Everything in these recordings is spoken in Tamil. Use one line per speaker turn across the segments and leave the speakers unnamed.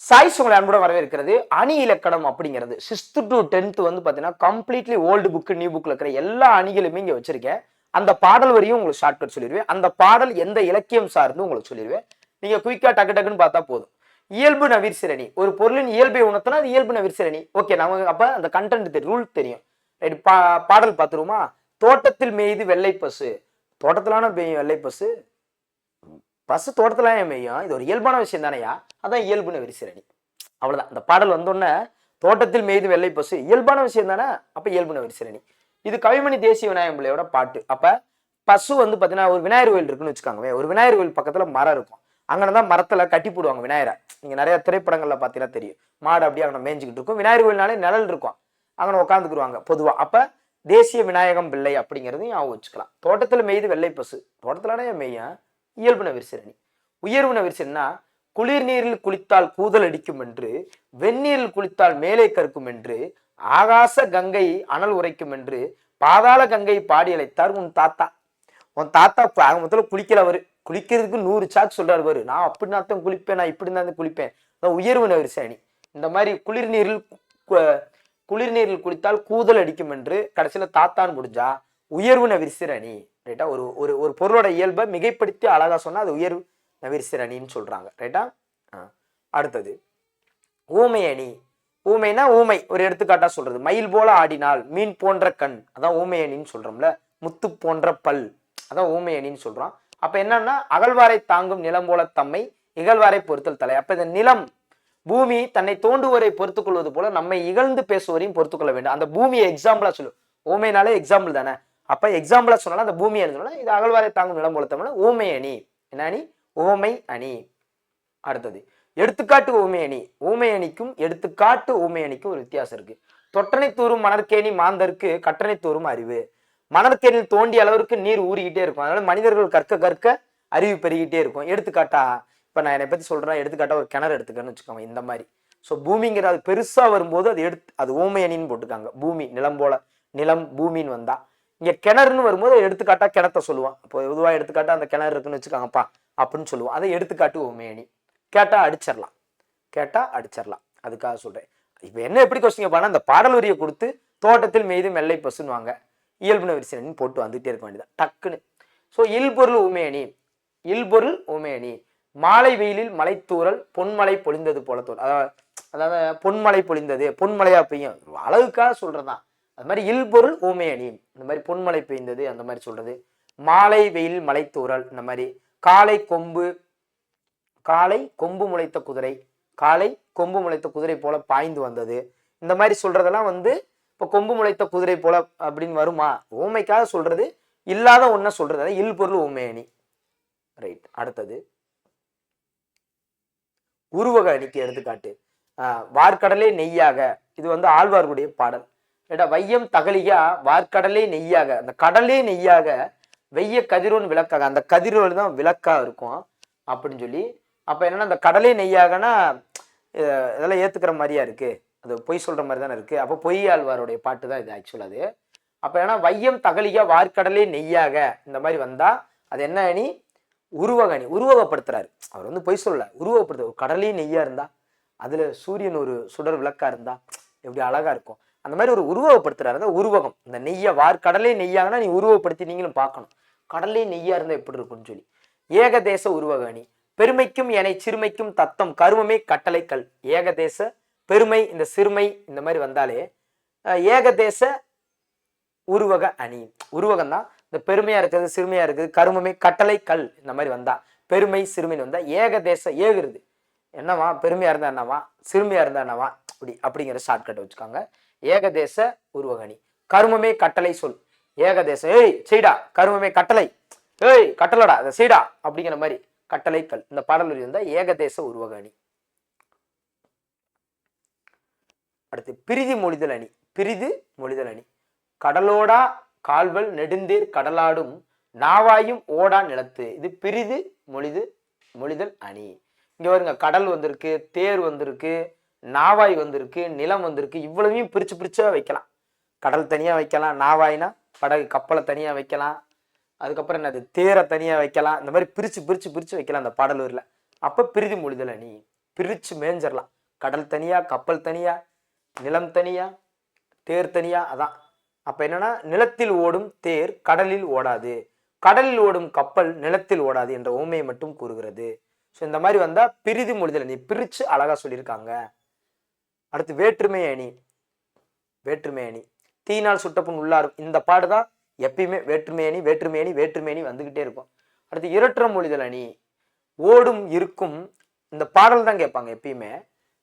சாய்ஸ் உங்களை அன்புடன் வரவேற்கிறது. அணி இலக்கணம் அப்படிங்கிறது. சிக்ஸ்த் டு டென்த் வந்து பார்த்தீங்கன்னா கம்ப்ளீட்லி ஓல்டு புக்கு நியூ புக்கில் இருக்கிற எல்லா அணிகளுமே இங்கே வச்சிருக்கேன். அந்த பாடல் வரையும் உங்களுக்கு ஷார்ட்கட் சொல்லிடுவேன் அந்த பாடல் எந்த இலக்கியம் சார்ந்து உங்களுக்கு சொல்லிடுவேன் நீங்கள் குயிக்காக டக்கு டக்குன்னு பார்த்தா போதும். இயல்பு நவீர் சிரணி ஒரு பொருளின் இயல்பை உணர்த்தினா அது இயல்பு நவீர் சிரணி ஓகே நமக்கு அப்போ அந்த கண்டென்ட் ரூல் தெரியும். ரைட் பா பாடல் பார்த்துருவோமா? தோட்டத்தில் மேய்து வெள்ளை பசு தோட்டத்திலான வெள்ளை பசு பசு தோட்டத்தில் மெய்யும். இது ஒரு இயல்பான விஷயம் தானையா? அதான் இயல்பு நவீர் சிரணி அவ்வளவுதான். இந்த பாடல் வந்தோடனே தோட்டத்தில் மேய்து வெள்ளை பசு இயல்பான விஷயம் தானே? அப்போ இயல்பு நவீர் சிரணி இது கவிமணி தேசிய விநாயகம் பிள்ளையோட பாட்டு. அப்போ பசு வந்து பார்த்தீங்கன்னா ஒரு விநாயகர் கோயில் இருக்குன்னு வச்சுக்காங்க ஒரு விநாயகர் கோயில் பக்கத்தில் மரம் இருக்கும். அங்கே தான் மரத்தில் கட்டி போடுவாங்க விநாயகரை. நீங்கள் நிறைய திரைப்படங்களில் பார்த்தீங்கன்னா தெரியும். மாடு அப்படியே அங்கே மேய்ஞ்சிக்கிட்டு இருக்கும். விநாயகர் கோயில்னாலே நிழல் இருக்கும். அங்கே உட்காந்துக்குருவாங்க பொதுவாக அப்போ தேசிய விநாயகம் பிள்ளை அப்படிங்கிறதையும் ஞாபகம் வச்சுக்கலாம். தோட்டத்தில் மேய்து வெள்ளை பசு. தோட்டத்திலான மேய்யும். இயல்புன விரிசிரணி உயர்வுன விரிசிறனா குளிர் நீரில் குளித்தால் கூதல் அடிக்கும் என்று வெந்நீரில் குளித்தால் மேலே கற்கும் என்று ஆகாச கங்கை அனல் உரைக்கும் என்று பாதாள கங்கை பாடி அழைத்தார் உன் தாத்தா. உன் தாத்தா ஆக மொத்தத்தில் குளிக்கல அவரு. குளிக்கிறதுக்கு நூறு சாக்கு சொல்றாரு வரு நான் அப்படின்னா தான் குளிப்பேன் நான் இப்படி தான் குளிப்பேன். உயர்வு நவிரிசேனி இந்த மாதிரி குளிர் நீரில் குளிர் நீரில் குளித்தால் கூதல் அடிக்கும் என்று கடைசியில் தாத்தான்னு முடிஞ்சா உயர்வு நவிரிசிரணி ரைட்டா ஒரு ஒரு ஒரு பொருளோட இயல்பை மிகைப்படுத்தி அழகா சொன்னால் அது உயர்வு நவிரிசிரணின்னு சொல்கிறாங்க ரைட்டா அடுத்தது ஊமை அணி. ஊமைனா ஊமை ஒரு எடுத்துக்காட்டா சொல்றது. மயில் போல ஆடினால் மீன் போன்ற கண். அதான் ஊமை அணின்னு சொல்றோம்ல. முத்து போன்ற பல். அதான் ஊமை அணின்னு சொல்றோம். அப்ப என்னன்னா அகழ்வாரை தாங்கும் நிலம் போல தம்மை இகழ்வாரை பொறுத்தல் தலை. அப்ப இந்த நிலம் பூமி தன்னை தோண்டுவரை பொறுத்துக் கொள்வது போல நம்மை இகழ்ந்து பேசுவரையும் பொறுத்துக் கொள்ள வேண்டும். அந்த பூமியை எக்ஸாம்பிளா சொல்லு. ஊமைனாலே எக்ஸாம்பிள் தானே? அப்ப எக்ஸாம்பிளா சொன்னாலும் அந்த பூமி சொன்னா இது அகழ்வாரை தாங்கும் நிலம் போல தமிழ் ஊமை அணி. என்ன அணி ஊமை அணி. அடுத்தது எடுத்துக்காட்டு ஊமை அணி. ஊமை அணிக்கும் எடுத்துக்காட்டு ஊமை அணிக்கும் ஒரு வித்தியாசம் இருக்கு. தொட்டனை தூரும் மணற்கேணி மாந்தருக்கு கட்டணை தூரும் அறிவு. மணற்கேணியில் தோண்டிய அளவிற்கு நீர் ஊறிக்கிட்டே இருக்கும். அதனால மனிதர்கள் கற்க கற்க அறிவு பெருகிட்டே இருக்கும். எடுத்துக்காட்டா இப்ப நான் என்னை பத்தி சொல்றேன். எடுத்துக்காட்டா ஒரு கிணறு எடுத்துக்கன்னு வச்சுக்கோங்க இந்த மாதிரி. ஸோ பூமிங்கிற அது பெருசா வரும்போது அது எடுத்து அது ஊமை அணின்னு போட்டுக்காங்க பூமி நிலம் போல நிலம் பூமின்னு வந்தா. இங்கே கிணறுன்னு வரும்போது எடுத்துக்காட்டா கிணத்த சொல்லுவான். இப்போ பொதுவாக எடுத்துக்காட்டா அந்த கிணறு இருக்குன்னு வச்சுக்காங்கப்பா அப்படின்னு சொல்லுவோம் அதை எடுத்துக்காட்டு மேனி கேட்டால் அடிச்சிடலாம். கேட்டால் அடிச்சிடலாம். அதுக்காக சொல்கிறேன் இப்போ என்ன எப்படி கொஸ்டின் கேட்பானா அந்த பாடல் வரியை கொடுத்து தோட்டத்தில் மெய்து மெல்லை பசுன்னுவாங்க. இயல்புன விரிசனன்னு போட்டு வந்துகிட்டே இருக்க வேண்டியதான் டக்குன்னு. ஸோ இல்பொருள் உமேனி இல்பொருள் உமேனி மாலை வெயிலில் மலைத்தூறல் பொன்மலை பொழிந்தது போல தோல். அதாவது அதாவது பொன்மலை பொழிந்தது பொன்மலையா பெய்யும். அழகுக்காக சொல்றதுதான். அது மாதிரி இல்பொருள் ஊமையணி இந்த மாதிரி பொன்மலை பெய்ந்தது அந்த மாதிரி சொல்றது. மாலை வெயில் மலைத்தூரல் இந்த மாதிரி காலை கொம்பு காலை கொம்பு முளைத்த குதிரை காலை கொம்பு முளைத்த குதிரை போல பாய்ந்து வந்தது. இந்த மாதிரி சொல்றதெல்லாம் வந்து இப்போ கொம்பு முளைத்த குதிரை போல அப்படின்னு வருமா? ஊமைக்காக சொல்றது இல்லாத ஒன்றை சொல்றது. அதாவது இல் பொருள் ஊமை அணி. ரைட் அடுத்தது. உருவக அணிக்கு எடுத்துக்காட்டு. ஆஹ் வார்க்கடலே நெய்யாக. இது வந்து ஆழ்வார்களுடைய பாடல். ஏடா வையம் தகலியா வார்க்கடலே நெய்யாக. அந்த கடலே நெய்யாக வெய்ய கதிரோன் விளக்காக. அந்த கதிரோல் தான் விளக்கா இருக்கும் அப்படின்னு சொல்லி. அப்போ என்னன்னா அந்த கடலே நெய்யாகனா இதெல்லாம் ஏற்றுக்கிற மாதிரியா இருக்கு. அது பொய் சொல்ற மாதிரி தானே இருக்கு. அப்போ பொய்யாழ்வாருடைய பாட்டு தான் இது ஆக்சுவலாக அது. அப்போ ஏன்னா வையம் தகலியா வார்க்கடலே நெய்யாக இந்த மாதிரி வந்தால் அது என்ன அணி? உருவகணி உருவகப்படுத்துறாரு. அவர் வந்து பொய் சொல்லல. உருவகப்படுத்து ஒரு கடலே நெய்யா இருந்தா அதுல சூரியன் ஒரு சுடர் விளக்கா இருந்தா எப்படி அழகா இருக்கும். அந்த மாதிரி ஒரு உருவகப்படுத்துறாரு. அந்த உருவகம். இந்த நெய்ய வார் கடலே நெய்யாங்கன்னா நீ உருவப்படுத்தி நீங்களும் பார்க்கணும். கடலே நெய்யா இருந்தால் எப்படி இருக்கும்னு சொல்லி. ஏகதேச உருவக அணி பெருமைக்கும் என சிறுமைக்கும் தத்தம். கருமமே கட்டளை கல் ஏகதேச பெருமை இந்த சிறுமை இந்த மாதிரி வந்தாலே ஏகதேச உருவக அணி. உருவகம் தான் இந்த பெருமையா இருக்குது சிறுமையா இருக்குது கருமமே கட்டளை கல் இந்த மாதிரி வந்தா. பெருமை சிறுமைன்னு வந்தா ஏகதேச ஏகுறது. என்னவா? பெருமையா இருந்தா என்னவா? சிறுமையா இருந்தா என்னவா? அப்படி அப்படிங்கிற ஷார்ட்கட் வச்சுக்காங்க. ஏகதேச உருவகணி. கருமமே கட்டளை சொல். ஏகதேச ஏய் செய்டா கருமமே கட்டளை. ஏய் கட்டளடா அதை செய்டா அப்படிங்கிற மாதிரி கட்டளை கல் இந்த பாடல் இருந்தால் ஏகதேச உருவகணி. அடுத்து பிரிதி மொழிதல் அணி. பிரிது மொழிதல் அணி. கடலோடா கால்வல் நெடுந்தேர் கடலாடும் நாவாயும் ஓடா நிலத்து. இது பிரிது மொழிது மொழிதல் அணி. இங்க பாருங்க கடல் வந்திருக்கு தேர் வந்திருக்கு. நாவாய் வந்திருக்கு நிலம் வந்திருக்கு இவ்வளவையும் பிரிச்சு பிரிச்சா வைக்கலாம். கடல் தனியா வைக்கலாம் நாவாய்னா படகு கப்பலை தனியா வைக்கலாம் அதுக்கப்புறம் என்னது தேரை தனியா வைக்கலாம் இந்த மாதிரி பிரிச்சு பிரிச்சு பிரிச்சு வைக்கலாம் அந்த பாடல் அப்போ அப்ப பிரிதி மொழிதல் நீ பிரிச்சு மேஞ்சிடலாம் கடல் தனியா கப்பல் தனியா நிலம் தனியா தேர் தனியா அதான். அப்ப என்னன்னா நிலத்தில் ஓடும் தேர் கடலில் ஓடாது. கடலில் ஓடும் கப்பல் நிலத்தில் ஓடாது என்ற ஓமையை மட்டும் கூறுகிறது. ஸோ இந்த மாதிரி வந்தால் பிரிதி மொழிதல் நீ பிரித்து அழகாக சொல்லியிருக்காங்க. அடுத்து வேற்றுமை அணி. வேற்றுமை அணி. தீனால் சுட்டப்புண் உள்ளாரும் இந்த பாடு தான் எப்பயுமே வேற்றுமை அணி வேற்றுமை அணி வேற்றுமை அணி வந்துக்கிட்டே இருக்கும். அடுத்து இரட்டுற மொழிதல் அணி. ஓடும் இருக்கும். இந்த பாடல் தான் கேட்பாங்க எப்பயுமே.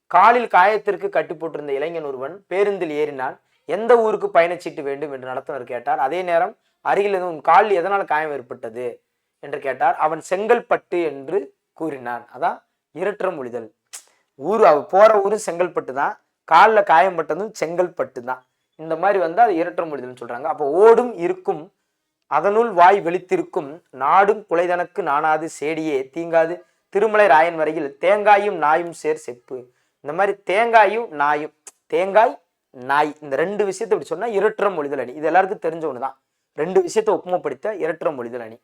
காலில் காயத்திற்கு கட்டி போட்டிருந்த இளைஞன் ஒருவன் பேருந்தில் ஏறினான். எந்த ஊருக்கு பயணச்சீட்டு வேண்டும் என்று நடத்துனர் கேட்டார். அதே நேரம் அருகில் இருந்து உன் காலில் எதனால் காயம் ஏற்பட்டது? என்று கேட்டார். அவன் செங்கல்பட்டு என்று கூறினான். அதான் இரட்டுற மொழிதல். ஊர் அவ போகிற ஊரும் செங்கல்பட்டு தான் காலில் காயம்பட்டதும் செங்கல்பட்டு தான் இந்த மாதிரி வந்து அதை இரட்டுற மொழிதல்னு சொல்கிறாங்க அப்போ ஓடும் இருக்கும் அதனுள் வாய் வெளித்திருக்கும் நாடும் குலைதனக்கு நாணாது சேடியே தீங்காது. திருமலை ராயன் வரையில் தேங்காயும் நாயும் சேர் செப்பு. இந்த மாதிரி தேங்காயும் நாயும் தேங்காய் நாய் இந்த ரெண்டு விஷயத்தை இப்படி சொன்னால் இரட்டுற மொழிதல் அணி. இது எல்லாருக்கும் தெரிஞ்ச ஒன்று தான் ரெண்டு விஷயத்தை ஒப்புமைப்படுத்த இரட்டுற மொழிதல் அணி.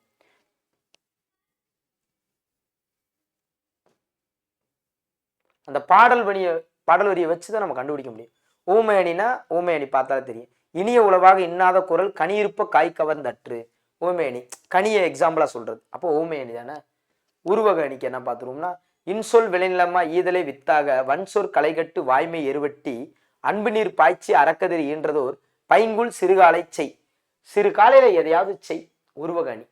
அந்த பாடல் வணிய பாடல் வரியை வச்சு தான் நம்ம கண்டுபிடிக்க முடியும். ஊமையணினா ஊமையணி பார்த்தாலே தெரியும். இனிய உளவாக இன்னாத குரல் கனியிருப்ப காய் கவர்ந்தற்று. ஊமையணி கனியை எக்ஸாம்பிளாக சொல்கிறது அப்போ ஊமையணி தானே? உருவக அணிக்கு என்ன பார்த்துருவோம்னா இன்சொல் விளைநிலமா ஈதலை வித்தாக வன்சொற் களைகட்டு வாய்மை எருவட்டி அன்பு நீர் பாய்ச்சி அறக்கதிர் ஈன்றதோர் பைங்குள் சிறுகாலை செய். சிறு காலையில் எதையாவது செய் உருவக அணி.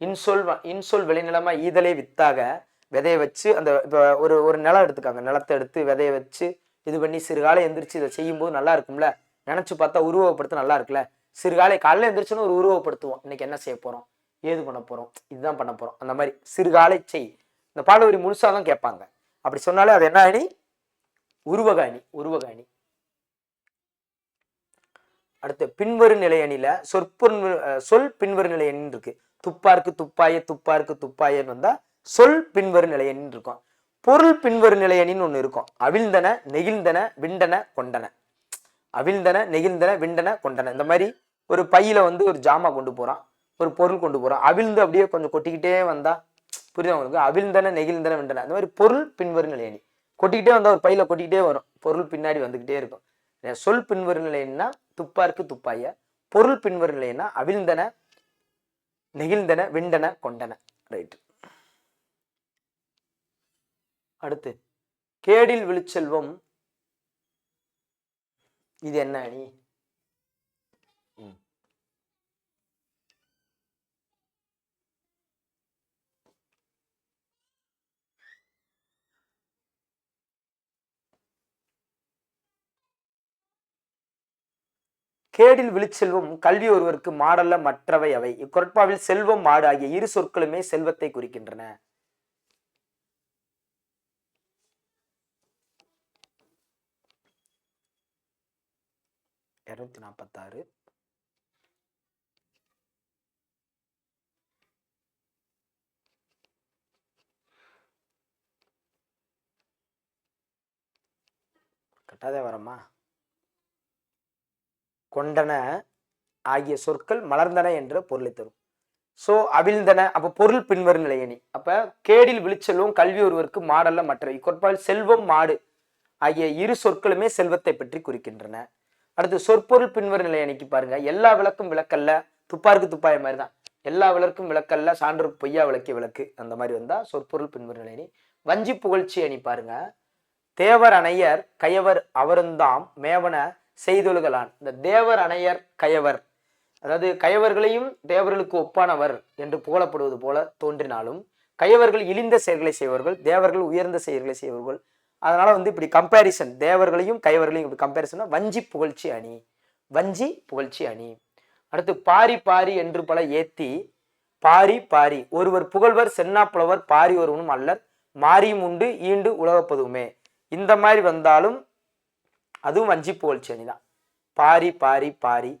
இன்சொல் வ- இன்சொல் விளைநிலமா ஈதலை வித்தாக விதையை வச்சு அந்த இப்போ ஒரு ஒரு நிலம் எடுத்துக்காங்க. நிலத்தை எடுத்து விதைய வச்சு இது பண்ணி சிறுகாலை எந்திரிச்சு இதை செய்யும்போது நல்லா இருக்கும்ல? நினைச்சு பார்த்தா உருவகப்படுத்த நல்லா இருக்குல்ல? சிறுகாலை காலைல எந்திரிச்சுன்னு ஒரு உருவப்படுத்துவோம் இன்னைக்கு என்ன செய்ய போறோம்? ஏது பண்ண போறோம்? இதுதான் பண்ண போறோம். அந்த மாதிரி சிறுகாலை செய். இந்த பாடவரி முழுசாக தான் கேட்பாங்க. அப்படி சொன்னாலே அது என்ன அணி? உருவக அணி உருவக அணி. அடுத்து பின்வரும் நிலை அணியில சொற்பொன் சொல் பின்வரும் நிலை அணின்னு இருக்கு. துப்பாருக்கு துப்பாய துப்பாருக்கு துப்பாயன்னு வந்தா சொல் பின்வரும் நிலையணின்னு இருக்கும். பொருள் பின்வரும் நிலை ஒன்று இருக்கும். அவிழ்ந்தன நெகிழ்ந்தன விண்டன கொண்டன. அவிழ்ந்தன நெகிழ்ந்தன விண்டன கொண்டன. இந்த மாதிரி ஒரு பையில வந்து ஒரு ஜாமா கொண்டு போறான். ஒரு பொருள் கொண்டு போறான். அவிழ்ந்து அப்படியே கொஞ்சம் கொட்டிக்கிட்டே வந்தா புரியுதா உங்களுக்கு? அவிழ்ந்தன நெகிழ்ந்தன விண்டன. இந்த மாதிரி பொருள் பின்வரும் நிலையணி கொட்டிக்கிட்டே வந்தால் ஒரு பையில கொட்டிக்கிட்டே வரும். பொருள் பின்னாடி வந்துகிட்டே இருக்கும். சொல் பின்வரும் நிலைன்னா துப்பாருக்கு துப்பாய. பொருள் பின்வரும் நிலைன்னா அவிழ்ந்தன நெகிழ்ந்தன விண்டன கொண்டன. ரைட் அடுத்து கேடில் விழுச்செல்வம். இது என்ன அணி. கேடில் விழுச்செல்வம் கல்வி ஒருவருக்கு மாடல்ல மற்றவை அவை. இக்குரட்பாவில் செல்வம் மாடு ஆகிய இரு சொற்களுமே செல்வத்தை குறிக்கின்றன. இரநூத்தி நாற்பத்தாறு கட்டாதே வரம்மா. கொண்டன ஆகிய சொற்கள் மலர்ந்தன என்ற பொருளை தரும். சோ அவிழ்ந்தன அப்ப பொருள் பின்வரும் நிலையணி அப்ப கேடில் விழிச்செல்வம் கல்வி ஒருவருக்கு மாடல்ல மற்ற இக்கொற்பால் செல்வம் மாடு ஆகிய இரு சொற்களுமே செல்வத்தை பற்றி குறிக்கின்றன. அடுத்து சொற்பொருள் பின்வரும் அன்னைக்கு பாருங்க. எல்லா விளக்கும் விளக்கல்ல துப்பாருக்கு துப்பாய மாதிரி தான் எல்லா விளக்கும் விளக்கல்ல சான்று பொய்யா விளக்கிய விளக்கு அந்த மாதிரி வந்தா சொற்பொருள் பின்வரும் நிலையணி வஞ்சி புகழ்ச்சி அணி பாருங்க. தேவர் அணையர் கயவர் அவருந்தாம் மேவன செய்தொழுகலான். இந்த தேவர் அணையர் கயவர் அதாவது கயவர்களையும் தேவர்களுக்கு ஒப்பானவர் என்று புகழப்படுவது போல தோன்றினாலும் கயவர்கள் இழிந்த செயல்களை செய்வர்கள் தேவர்கள் உயர்ந்த செயல்களை செய்வர்கள் அதனால் வந்து இப்படி கம்பேரிசன் தேவர்களையும் கைவர்களையும் இப்படி கம்பேரிசன் வஞ்சி புகழ்ச்சி அணி. வஞ்சி புகழ்ச்சி அணி. அடுத்து பாரி பாரி என்று பல ஏத்தி பாரி பாரி. ஒருவர் புகழ்வர் சென்னா புலவர் பாரி ஒருவனும் அல்லர். மாரியும் உண்டு ஈண்டு உலகப்பதுவுமே இந்த மாதிரி வந்தாலும் அதுவும் வஞ்சி புகழ்ச்சி அணிதான் பாரி பாரி பாரி.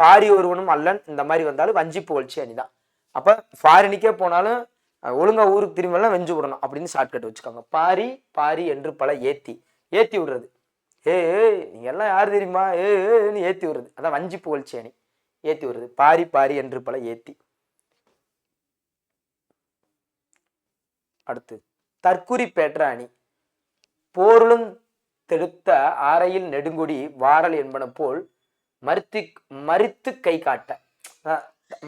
பாரி ஒருவனும் அல்லன். இந்த மாதிரி வந்தாலும் வஞ்சி புகழ்ச்சி அணிதான் அப்போ ஃபாரினுக்கே போனாலும் ஒழுங்காக ஒழுங்கா ஊருக்கு திரும்பலாம் வெஞ்சு விடணும் அப்படின்னு ஷார்ட்கட் வச்சுக்கோங்க. பாரி பாரி என்று பல ஏத்தி. ஏத்தி விடுறது. ஏ எல்லாம் யார் தெரியுமா? ஏன்னு ஏத்தி விடுறது. அதான் வஞ்சி புகழ்ச்சி அணி. ஏத்தி விடுறது. பாரி பாரி என்று பல ஏத்தி. அடுத்து தற்குறி பேற்ற அணி. போருளும் தெடுத்த ஆரையில் நெடுங்குடி வாரல் என்பன போல் மறுத்து மறித்து கை காட்ட.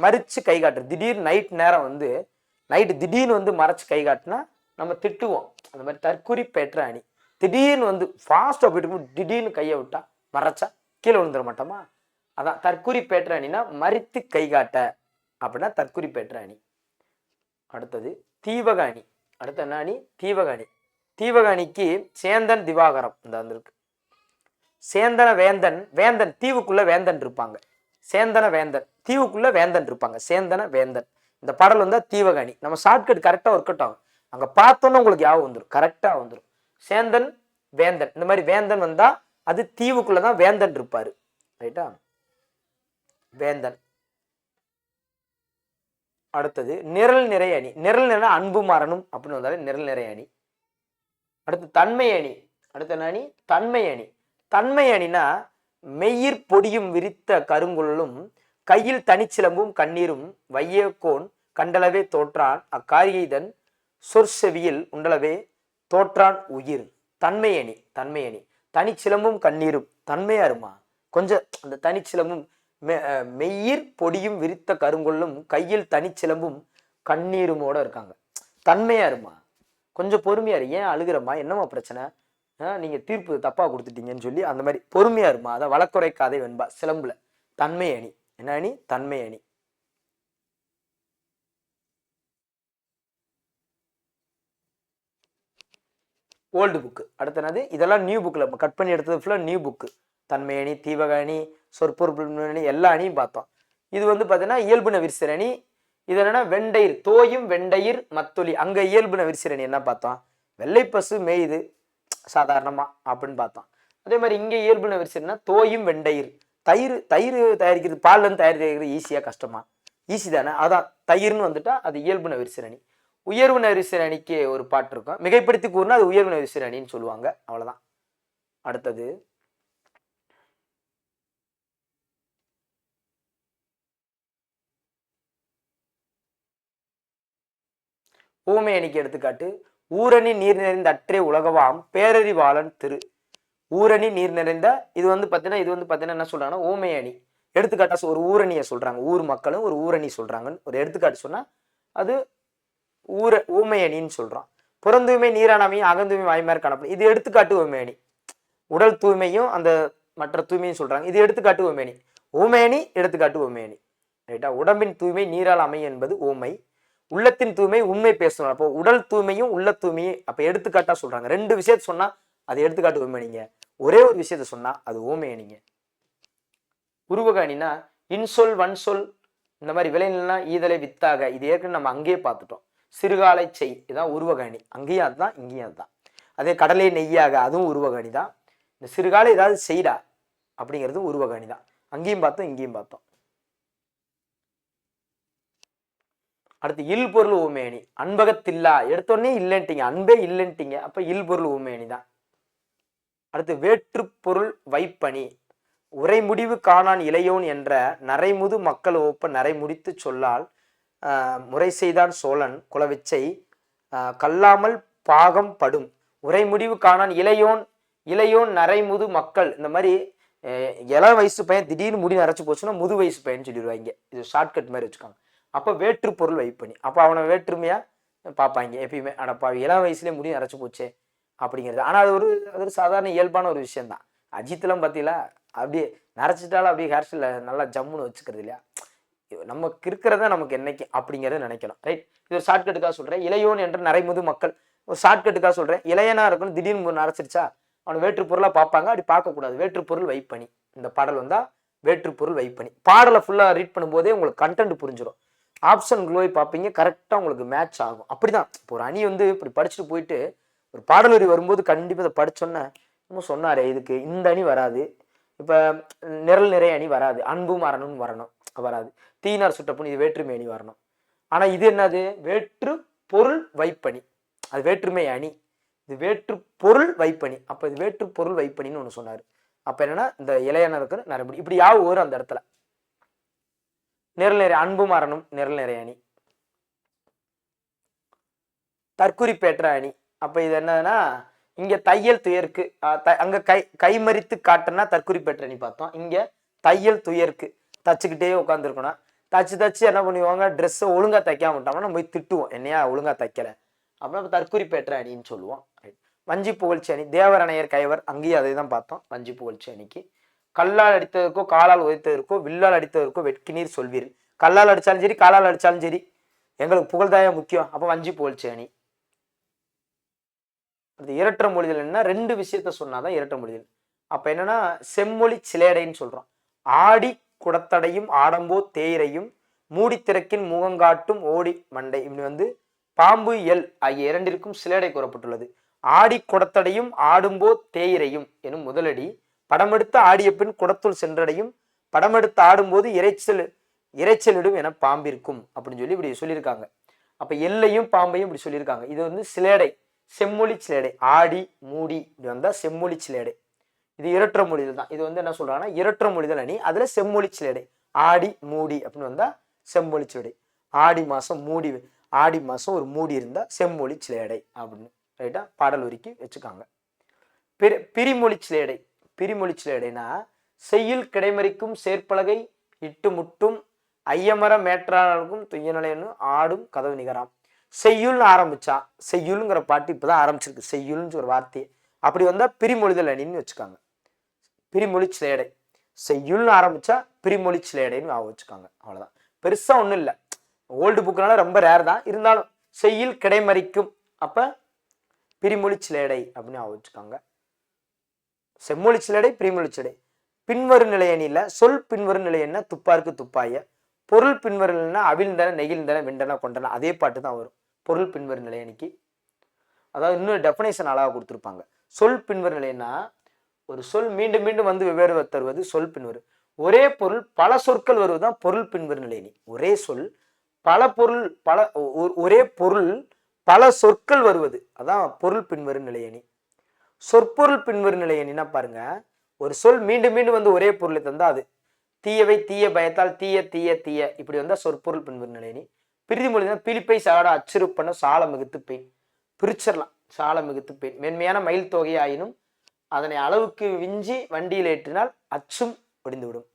மறித்து கை காட்டுற திடீர் நைட் நேரம் வந்து நைட்டு திடீர்னு வந்து மறைச்சு கை காட்டினா நம்ம திட்டுவோம். அந்த மாதிரி தற்குறி பெற்ற அணி. திடீர்னு வந்து ஃபாஸ்ட்டாக போயிட்டு திடீர்னு கையை விட்டா மறைச்சா கீழே விழுந்துட மாட்டோமா? அதான் தற்குறி பெற்ற அணினா மறித்து கை காட்ட அப்படின்னா தற்குறி பெற்ற அணி. அடுத்தது தீவக அணி. அடுத்து என்ன அணி? தீவக அணி. தீவக அணிக்கு சேந்தன் திவாகரம் இந்த வந்திருக்கு. சேந்தன வேந்தன் வேந்தன் தீவுக்குள்ள வேந்தன் இருப்பாங்க. சேந்தன வேந்தன் தீவுக்குள்ள வேந்தன் இருப்பாங்க. சேந்தன வேந்தன். இந்த பாடல் வந்தா தீவக அணி நம்ம ஷார்ட்கட் கரெக்டா ஒர்க் அவுட் ஆகும். அங்க பார்த்தோன்னே உங்களுக்கு யாவும் வந்துடும் கரெக்டா வந்துடும் சேந்தன் வேந்தன். இந்த மாதிரி வேந்தன் வந்தா அது தீவுக்குள்ள தான் வேந்தன் இருப்பாரு. ரைட்டா வேந்தன். அடுத்தது நிரல் நிறை அணி. நிரல் நிறை அன்பு மரணும் அப்படின்னு வந்தாலே நிரல் நிறை அணி. அடுத்து தன்மை அணி. அடுத்த என்ன அணி? தன்மை அணி. தன்மை அணினா மெய்யிற் பொடியும் விரித்த கருங்குழலும் கையில் தனிச்சிலம்பும் கண்ணீரும் வையக்கோன் கண்டளவே தோற்றான். அக்காரிகைதன் சொற்செவியில் உண்டளவே தோற்றான் உயிர். தன்மையணி தன்மையணி. தனிச்சிலம்பும் கண்ணீரும் தன்மையா இருமா கொஞ்சம் அந்த தனிச்சிலம்பும் மெ- பொடியும் விரித்த கருங்கொள்ளும் கையில் தனிச்சிலம்பும் கண்ணீருமோட இருக்காங்க. தன்மையா இருமா கொஞ்சம் பொறுமையா இரு ஏன் அழுகிறம்மா? என்னம்மா பிரச்சனை? ஆ, நீங்க தீர்ப்பு தப்பா கொடுத்துட்டீங்கன்னு சொல்லி அந்த மாதிரி பொறுமையா இருமா அதை வழக்குறைக்காதே வெண்பா சிலம்புல. தன்மை அணி என்ன அணி? தன்மை அணி. ஓல்டு புக்கு அடுத்து என்னது? இதெல்லாம் நியூ புக்கில் கட் பண்ணி எடுத்தது ஃபுல்லாக நியூ புக்கு தன்மை அணி தீவக அணி சொற்பொருள் அணி எல்லா அணியும் பார்த்தோம். இது வந்து பார்த்தீங்கன்னா இயல்புன விரிசல் அணி. இது என்னன்னா வெண்டையிர் தோயும் வெண்டையிர் மத்தொலி. அங்கே இயல்புன விரிசிரணி என்ன பார்த்தோம்? வெள்ளை பசு மேயுது சாதாரணமாக அப்படின்னு பார்த்தோம். அதே மாதிரி இங்கே இயல்புன விரிசல்னா தோயும் வெண்டையிர். தயிர் தயிர் தயாரிக்கிறது பால்லேருந்து தயார் தயாரிக்கிறது ஈஸியாக கஷ்டமா? ஈஸி தானே? அதான் தயிர்னு வந்துட்டா அது இயல்பு விரிசல் உயர்வு விரிசல் ஒரு பாட்டு இருக்கும். மிகைப்படுத்தி கூறுனா அது உயர்வு விரிசல் சொல்லுவாங்க. அவ்வளோதான் அடுத்தது. ஊமை அணிக்கு எடுத்துக்காட்டு ஊரணி நீர் நிறைந்த அற்றே உலகவாம் பேரறிவாளன் திரு. ஊரணி நீர் நிறைந்த இது வந்து பார்த்தீங்கன்னா இது வந்து பார்த்தீங்கன்னா என்ன சொல்றாங்கன்னா ஊமை அணி. எடுத்துக்காட்டா ஒரு ஊரணியை சொல்றாங்க. ஊர் மக்களும் ஒரு ஊரணி சொல்றாங்கன்னு ஒரு எடுத்துக்காட்டு சொன்னா அது ஊர ஊமை அணின்னு சொல்றோம். புறந்தூய்மை நீரானாமையும் அகந்தூய்மை வாய்மார் காணப்படும். இது எடுத்துக்காட்டு ஊமை அணி. உடல் தூய்மையும் அந்த மற்ற தூய்மையும் சொல்றாங்க. இது எடுத்துக்காட்டு ஊமை அணி. ஊமை அணி எடுத்துக்காட்டு ஊமை அணி. ரைட்டா உடம்பின் தூய்மை நீரால் அமையும் என்பது ஊமை உள்ளத்தின் தூய்மை உண்மை பேசணும் அப்போ உடல் தூய்மையும் உள்ள தூய்மையும் அப்ப எடுத்துக்காட்டா சொல்றாங்க. ரெண்டு விஷயத்த சொன்னா அது எடுத்துக்காட்டு ஊமை ஒரே ஒரு விஷயத்த சொன்னா அது ஊமை அணிங்க இன்சொல் வன்சொல் இந்த மாதிரி விளைநிலாம் ஈதலை வித்தாக. இது ஏற்கனவே நம்ம அங்கேயே பார்த்துட்டோம். சிறுகாலை செய். இதான் உருவகாணி. அங்கேயும் அதுதான் இங்கேயும் அதுதான். அதே கடலை நெய்யாக அதுவும் உருவகாணி தான். இந்த சிறுகாலை ஏதாவது செய்டா அப்படிங்கிறது உருவகாணி தான். அங்கேயும் பார்த்தோம் இங்கேயும் பார்த்தோம். அடுத்து இல் பொருள் ஊமேனி அன்பகத்தில்லா. எடுத்தோடனே இல்லைன்ட்டீங்க. அன்பே இல்லைன்ட்டீங்க. அப்போ இல் பொருள் ஊமேனி தான். அடுத்து வேற்று பொருள் வைப்பணி உரைமுடிவு காணான் இளையோன் என்ற நரைமுது மக்கள் ஒப்ப நரைமுடித்து சொல்லால் முறை செய்தான் சோழன் குலவிச்சை கல்லாமல் பாகம் படும். உரைமுடிவு காணான் இளையோன் இளையோன் நரைமுது மக்கள். இந்த மாதிரி அஹ், இள வயசு பையன் திடீர்னு முடி நரைச்சு போச்சுன்னா முது வயசு பையன் சொல்லிடுவாங்க. இது ஷார்ட்கட் மாதிரி வச்சுக்காங்க. அப்போ வேற்று பொருள் வைப்பணி. அப்போ அவனை வேற்றுமையாக பார்ப்பாங்க எப்பயுமே. அடப்பா இளம் வயசுலேயே முடி நரைச்சு போச்சே. அப்படிங்கிறது. ஆனால் அது ஒரு அது ஒரு சாதாரண இயல்பான ஒரு விஷயம்தான். அஜித்லாம் பார்த்தீங்களா அப்படியே நரைச்சிட்டாலும் அப்படியே ஹேர் ஸ்டைலில் நல்லா ஜம்முன்னு வச்சுக்கிறது இல்லையா? நமக்கு இருக்கிறதா நமக்கு என்னைக்கு அப்படிங்கிறத நினைக்கணும். ரைட் இது ஒரு ஷார்ட்கட்டுக்காக சொல்கிறேன் இளையோன் என்ற நரைமுது மக்கள். ஒரு ஷார்ட்கட்டுக்காக சொல்கிறேன் இளையனாக இருக்கணும். திடீர்னு நரைச்சிருச்சா? அவனை வேற்று பார்ப்பாங்க. அப்படி பார்க்கக்கூடாது. வேற்று பொருள் வைப்பணி. இந்த பாடல் வந்தால் வேற்று பொருள் வைப்பணி. பாடலை ஃபுல்லாக ரீட் பண்ணும்போதே உங்களுக்கு கண்டென்ட் புரிஞ்சிடும் ஆப்ஷன் க்ளோய் பார்ப்பீங்க. கரெக்டாக உங்களுக்கு மேட்ச் ஆகும். அப்படிதான். இப்போ ஒரு அணி வந்து இப்படி படிச்சுட்டு போயிட்டு ஒரு பாடல் வரி வரும்போது கண்டிப்பாக இதை படிச்சோன்னே இன்னும் சொன்னாரே இதுக்கு இந்த அணி வராது. இப்போ நிரல் நிறை அணி வராது. அன்பும் மரணம்னு வரணும். வராது. தீனார் சுட்டப்புண் இது வேற்றுமை அணி வரணும். ஆனால் இது என்னது? வேற்று பொருள் வைப்பணி. அது வேற்றுமை அணி. இது வேற்று பொருள் வைப்பணி. அப்போ இது வேற்று பொருள் வைப்பணின்னு ஒன்று சொன்னார். அப்போ என்னன்னா இந்த இளையனருக்கு நரம்படி இப்படி யாவும் வரும் அந்த இடத்துல. நிரல் நிறை அன்பு மரணம் நிரல் நிறை அணி. தற்குறிப்பேற்ற அணி. அப்போ இது என்னதுன்னா இங்கே தையல் துயருக்கு அங்கே கை கைமறித்து காட்டுனா தற்குறி நீ பார்த்தோம். இங்கே தையல் துயருக்கு தச்சுக்கிட்டே உட்காந்துருக்கணும் தச்சு தச்சு என்ன பண்ணுவாங்க? ட்ரெஸ்ஸை ஒழுங்கா தைக்காம விட்டோம்னா நம்ம போய் திட்டுவோம். என்னையா ஒழுங்காக தைக்கல? அப்புறம் தற்குறிப்பேற்ற அணின்னு சொல்லுவோம். வஞ்சி புகழ்ச்சி அணி தேவரணையர் கைவர் அங்கேயும் அதை தான் பார்த்தோம். வஞ்சி புகழ்ச்சி அணிக்கு. கல்லால் அடித்ததற்கோ காலால் உதைத்ததற்கோ வில்லால் அடித்ததற்கோ வெட்கினீர் சொல்வீர். கல்லால் அடித்தாலும் சரி காலால் அடித்தாலும் சரி. எங்களுக்கு புகழ்தாயம் முக்கியம். அப்போ வஞ்சி புகழ்ச்சி அணி. அது இரட்ட மொழிதல் என்ன ரெண்டு விஷயத்த சொன்னாதான் இரட்ட மொழிதல். அப்ப என்னன்னா செம்மொழி சிலேடைன்னு சொல்றோம். ஆடி குடத்தடையும் ஆடம்போ தேயிரையும் மூடி திறக்கின் முகங்காட்டும் ஓடி மண்டை இப்படி வந்து பாம்பு எல் ஆகிய இரண்டிற்கும் சிலேடை கூறப்பட்டுள்ளது. ஆடி குடத்தடையும் ஆடும்போ தேயிரையும் எனும் முதலடி படமெடுத்து ஆடிய பின் குடத்துள் சென்றடையும் படமெடுத்து ஆடும்போது இறைச்சல் இறைச்சலிடும் என பாம்பிருக்கும் அப்படின்னு சொல்லி இப்படி சொல்லியிருக்காங்க. அப்ப எல்லையும் பாம்பையும் இப்படி சொல்லியிருக்காங்க. இது வந்து சிலேடை. செம்மொழி சிலேடை ஆடி மூடி இப்படி வந்தால் செம்மொழி சிலேடை. இது இரற்ற மொழிதல் தான். இது வந்து என்ன சொல்கிறாங்கன்னா இரற்ற மொழிதல் அணி அதில் செம்மொழி சிலேடை. ஆடி மூடி அப்படின்னு வந்தால் செம்மொழி சிலேடை. ஆடி மாதம் மூடி ஆடி மாதம் ஒரு மூடி இருந்தால் செம்மொழி சிலேடை அப்படின்னு ரைட்டாக பாடல் வரிக்கு வச்சுக்காங்க. பிரி பிரிமொழி சிலேடை. பிரிமொழி சிலேடைனா செய்யுள் கிடைமறிக்கும் சேர்ப்பலகை இட்டு முட்டும் ஐயமர மேற்றாளருக்கும் துய்யநிலையன்னு ஆடும் கதவு நிகராம். செய்யுள்னு ஆரம்பிச்சா செய்யுளுங்கிற பாட்டு இப்பதான் ஆரம்பிச்சிருக்கு. செய்யுள்னு ஒரு வார்த்தையை. அப்படி வந்தால் பிரிமொழிதல் அணின்னு வச்சுக்காங்க. பிரிமொழி சிலேடை செய்யுள்னு ஆரம்பிச்சா பிரிமொழி சிலேடைன்னு ஆக வச்சுக்காங்க. அவ்வளோதான் பெருசாக ஒன்றும் இல்லை. ஓல்டு புக்குனால ரொம்ப ரேர் தான். இருந்தாலும் செய்யுள் கிடைமறிக்கும். அப்போ பிரிமொழி சிலேடை அப்படின்னு ஆக வச்சுக்காங்க. செம்மொழி சிலடை பிரிமொழி சிலடை பின்வரும் நிலையணியில் சொல் பின்வரும் நிலையன்னா துப்பாருக்கு துப்பாய. பொருள் பின்வரும் நிலைன்னா அவிழ்ந்தன நெகிழ்ந்தன வெண்டன கொண்டன அதே பாட்டு தான் வரும். பொருள் பின்வரும் நிலையணிக்கு அதாவது இன்னும் டெஃபனேஷன் அழகாக கொடுத்துருப்பாங்க. சொல் பின்வரும் நிலைன்னா ஒரு சொல் மீண்டும் மீண்டும் வந்து வெவ்வேறு தருவது சொல் பின்வரும். ஒரே பொருள் பல சொற்கள் வருவது தான் பொருள் பின்வரும் நிலைனி ஒரே சொல் பல பொருள் பல ஒ- ஒரே பொருள் பல சொற்கள் வருவது. அதான் பொருள் பின்வரும் நிலையணி சொற்பொருள் பின்வரும் நிலையணின்னா பாருங்க ஒரு சொல் மீண்டும் மீண்டும் வந்து ஒரே பொருளை தந்தா அது தீயவை தீய பயத்தால் தீய தீய தீய. இப்படி வந்தால் சொற்பொருள் பின்வரும் நிலையணி பிரிதி மொழினா பிலிப்பை சாட அச்சுறுப்பனும் சால மிகுத்து பெயின் பிரிச்சிடலாம் சால மிகுத்து பெயின் மென்மையான மயில் தொகையாயினும் அதனை அளவுக்கு விஞ்சி வண்டியில் ஏற்றினால் அச்சும் ஒடிந்துவிடும்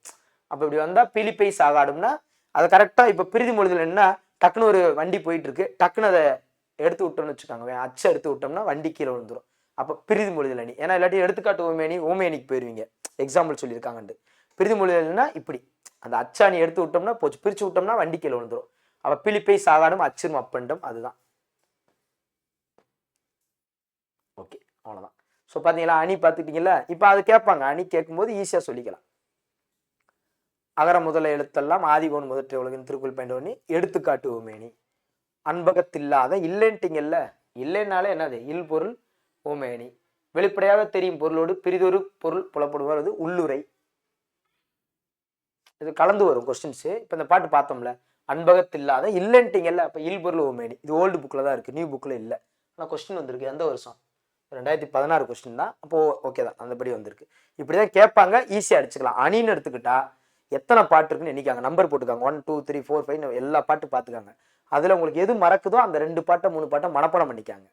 அப்போ இப்படி வந்தால் பிலிப்பை சாகாடும்னா அது கரெக்டாக இப்போ பிரிதி மொழிதல் என்ன டக்குன்னு ஒரு வண்டி போயிட்டு இருக்கு டக்குன்னு அதை எடுத்து விட்டோம்னு வச்சுக்காங்க. அச்சை எடுத்து விட்டோம்னா வண்டி கீழே விழுந்துடும் அப்போ பிரிதி மொழிதல் அணி. ஏன்னா இல்லாட்டி எடுத்துக்காட்டு ஓமேனி ஓமேனிக்கு போயிருவீங்க. எக்ஸாம்பிள் சொல்லியிருக்காங்கன்ட்டு. பிரிதி மொழிதல்னா இப்படி. அந்த அச்சாணி எடுத்து விட்டோம்னா போச்சு. பிரித்து விட்டோம்னா வண்டி கீழே விழுந்துடும் அப்ப பிழிப்பை சாகாடும் அச்சிரும் அப்பண்டும் அதுதான். ஓகே அவ்வளவுதான். ஸோ பார்த்தீங்களா அணி பார்த்துட்டீங்களா இப்போ அது கேட்பாங்க அணி கேட்கும்போது ஈஸியாக சொல்லிக்கலாம். அகர முதல எழுத்தெல்லாம் ஆதிபவன் முதற்றை உலகின் திருக்குள் பயன்பவனி எடுத்துக்காட்டு ஓமேனி. அன்பகத்தில்லாத இல்லைன்ட்டிங்கல்ல இல்லைன்னாலே என்னது? இல் பொருள் ஓமேனி. வெளிப்படையாக தெரியும் பொருளோடு பிரிதொரு பொருள் புலப்படுவது உள்ளுரை இது கலந்து வரும் கொஸ்டின்ஸு இப்போ இந்த பாட்டு பார்த்தோம்ல அன்பகத்தில்லாத இல்லைன்ட்டிங்கல்ல அப்போ இல்பொருள் ஓமேனி. இது ஓல்டு புக்கில் தான் இருக்குது நியூ புக்கில் இல்லை. ஆனால் கொஸ்டின் வந்திருக்கு. எந்த வருஷம்? ரெண்டாயிரத்தி பதினாறு கொஸ்டின் தான். அப்போது ஓகே தான். அந்தபடி வந்திருக்கு. இப்படி தான் கேட்பாங்க ஈஸியாக அடிச்சுக்கலாம். அணின்னு எடுத்துக்கிட்டா எத்தனை பாட்டு இருக்குன்னு எண்ணிக்காங்க. Number போட்டுக்காங்க. One two three four five எல்லா பாட்டு பார்த்துக்காங்க. அதில் உங்களுக்கு எது மறக்குதோ அந்த ரெண்டு பாட்டை மூணு பாட்டை மனப்பாடம் பண்ணிக்காங்க.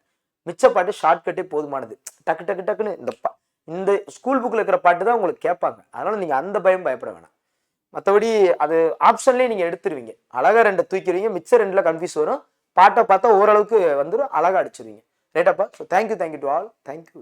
மிச்ச பாட்டு ஷார்ட்கட்டே போதுமானது. டக்கு டக்கு டக்குன்னு இந்த பா இந்த ஸ்கூல் புக்கில் இருக்கிற பாட்டு தான் உங்களுக்கு கேட்பாங்க. அதனால் நீங்கள் அந்த பயம் பயப்பட வேணாம். மற்றபடி அது ஆப்ஷன்லேயே நீங்கள் எடுத்துருவீங்க. அழகா ரெண்டை தூக்கிடுவீங்க மிச்ச ரெண்டில் கன்ஃபியூஸ் வரும். பாட்டை பார்த்தா ஓரளவுக்கு வந்துடும் அழகாக அடிச்சிருவீங்க. ரைட்டாப்பா so thank you thank you to all thank you